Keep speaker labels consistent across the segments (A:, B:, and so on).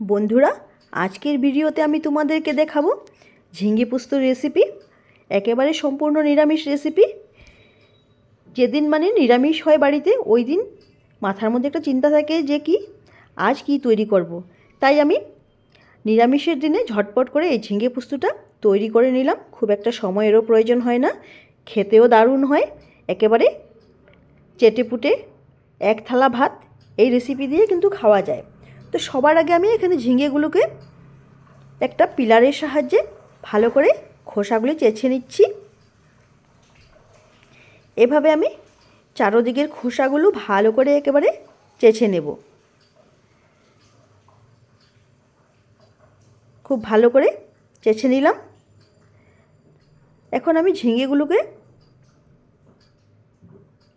A: বন্ধুরা, আজকের ভিডিওতে আমি তোমাদেরকে দেখাবো ঝিঙ্গে পোস্তর রেসিপি, একেবারে সম্পূর্ণ নিরামিষ রেসিপি। যেদিন মানে নিরামিষ হয় বাড়িতে, ওই দিন মাথার মধ্যে একটা চিন্তা থাকে যে কি, আজ কি তৈরি করব। তাই আমি নিরামিষের দিনে ঝটপট করে এই ঝিঙ্গে পোস্তটা তৈরি করে নিলাম। খুব একটা সময়েরও প্রয়োজন হয় না, খেতেও দারুণ হয়। একেবারে চেটেপুটে এক থালা ভাত এই রেসিপি দিয়ে কিন্তু খাওয়া যায়। তো সবার আগে আমি এখানে ঝিঙেগুলোকে একটা পিলারের সাহায্যে ভালো করে খোসাগুলি চেঁচে নিচ্ছি। এভাবে আমি চারোদিকের খোসাগুলো ভালো করে একেবারে চেঁচে নেব। খুব ভালো করে চেঁচে নিলাম। এখন আমি ঝিঙেগুলোকে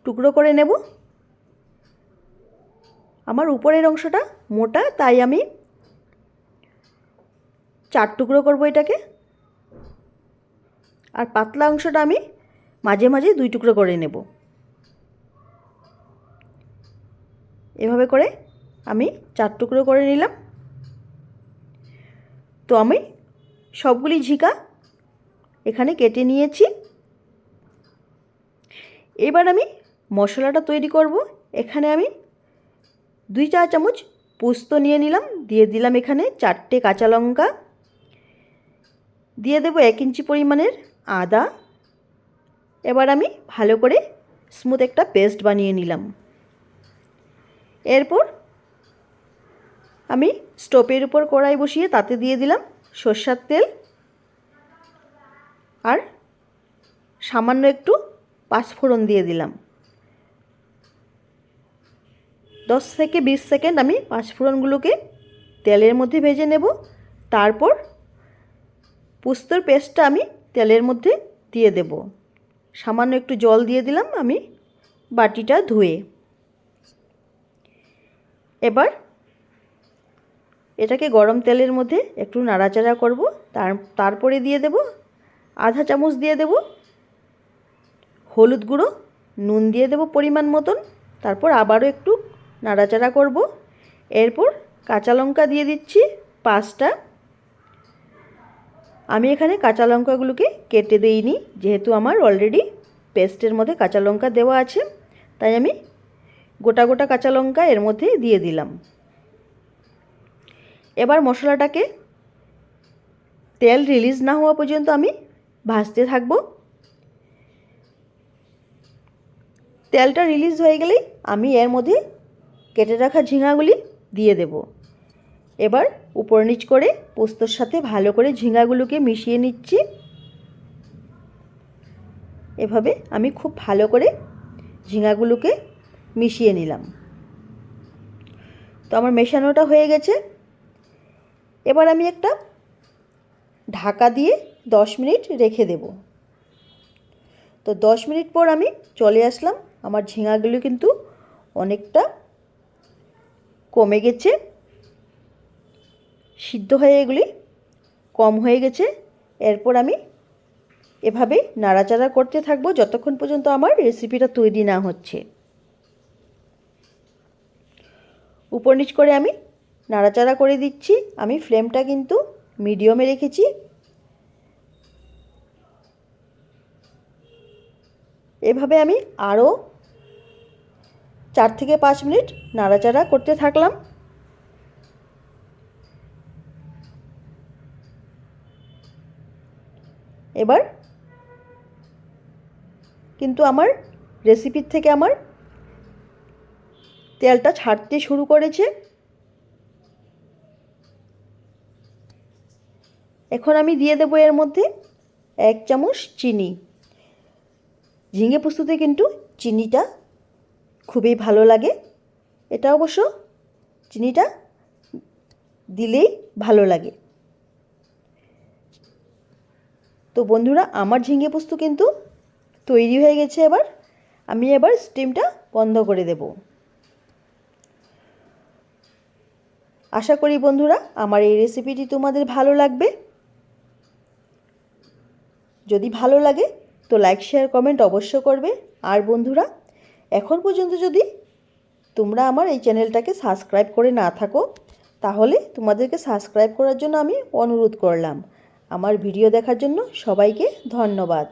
A: টুকরো করে নেব। আমার উপরের অংশটা মোটা, তাই আমি চার টুকরো করব এটাকে। আর পাতলা অংশটা আমি মাঝে মাঝে দুই টুকরো করে নেব। এভাবে করে আমি চার টুকরো করে নিলাম। তো আমি সবগুলি ঝিকা এখানে কেটে নিয়েছি। এবার আমি মশলাটা তৈরি করব। এখানে আমি দুই চা চামচ পোস্ত নিয়ে নিলাম, দিয়ে দিলাম এখানে চারটে কাঁচা লঙ্কা। দিয়ে দেবো এক ইঞ্চি পরিমাণের আদা। এবার আমি ভালো করে স্মুথ একটা পেস্ট বানিয়ে নিলাম। এরপর আমি স্টোভের উপর কড়াই বসিয়ে তাতে দিয়ে দিলাম সর্ষার তেল আর সামান্য একটু পাঁচফোড়ন দিয়ে দিলাম। দশ থেকে বিশ সেকেন্ড আমি পাঁচফোড়নগুলোকে তেলের মধ্যে ভেজে নেব। তারপর পোস্তর পেস্টটা আমি তেলের মধ্যে দিয়ে দেব। সামান্য একটু জল দিয়ে দিলাম আমি বাটিটা ধুয়ে। এবার এটাকে গরম তেলের মধ্যে একটু নাড়াচাড়া করব। তার, তারপরে দিয়ে দেব আধা চামচ দিয়ে দেব হলুদ গুঁড়ো, নুন দিয়ে দেব পরিমাণ মতন। তারপর আবারও একটু নাড়াচাড়া করব। এরপর কাঁচা লঙ্কা দিয়ে দিচ্ছি পাঁচটা। আমি এখানে কাঁচা লঙ্কাগুলোকে কেটে দিইনি, যেহেতু আমার অলরেডি পেস্টের মধ্যে কাঁচা লঙ্কা দেওয়া আছে, তাই আমি গোটা গোটা কাঁচা লঙ্কা এর মধ্যে দিয়ে দিলাম। এবার মশলাটাকে তেল রিলিজ না হওয়া পর্যন্ত আমি ভাজতে থাকব। তেলটা রিলিজ হয়ে গেলেই আমি এর মধ্যে কেটে রাখা ঝিঙাগুলি দিয়ে দেব। এবার উপর নিচ করে পোস্তর সাথে ভালো করে ঝিঙাগুলোকে মিশিয়ে নিচ্ছি। এভাবে আমি খুব ভালো করে ঝিঙাগুলোকে মিশিয়ে নিলাম। তো আমার মেশানোটা হয়ে গেছে। এবার আমি একটা ঢাকা দিয়ে দশ মিনিট রেখে দেব। তো দশ মিনিট পর আমি চলে আসলাম। আমার ঝিঙাগুলো কিন্তু অনেকটা কমে গেছে, সিদ্ধ হয়ে এগুলি কম হয়ে গেছে, এরপর আমি এভাবে নাড়াচাড়া করতে থাকব যতক্ষণ পর্যন্ত আমার রেসিপিটা তৈরি না হচ্ছে। উপর নিচ করে আমি নাড়াচাড়া করে দিচ্ছি, আমি ফ্লেমটা কিন্তু মিডিয়ামে রেখেছি। এভাবে আমি আরও চার থেকে পাঁচ মিনিট নাড়াচাড়া করতে থাকলাম। এবার কিন্তু আমার রেসিপির থেকে আমার তেলটা ছাড়তে শুরু করেছে। এখন আমি দিয়ে দেবো এর মধ্যে এক চামচ চিনি। ঝিঙে পোস্ততে কিন্তু চিনিটা খুবই ভালো লাগে। এটা অবশ্য চিনিটা দিলেই ভালো লাগে। তো বন্ধুরা, আমার ঝিঙে পোস্ত কিন্তু তৈরি হয়ে গেছে এবার। আমি এবার স্টিমটা বন্ধ করে দেব। আশা করি বন্ধুরা, আমার এই রেসিপিটি তোমাদের ভালো লাগবে। যদি ভালো লাগে, তো লাইক, শেয়ার, কমেন্ট অবশ্য করবে। আর বন্ধুরা এখন পর্যন্ত যদি তোমরা আমার এই চ্যানেলটাকে সাবস্ক্রাইব করে না থাকো, তাহলে তোমাদেরকে সাবস্ক্রাইব করার জন্য আমি অনুরোধ করলাম। আমার ভিডিও দেখার জন্য সবাইকে ধন্যবাদ।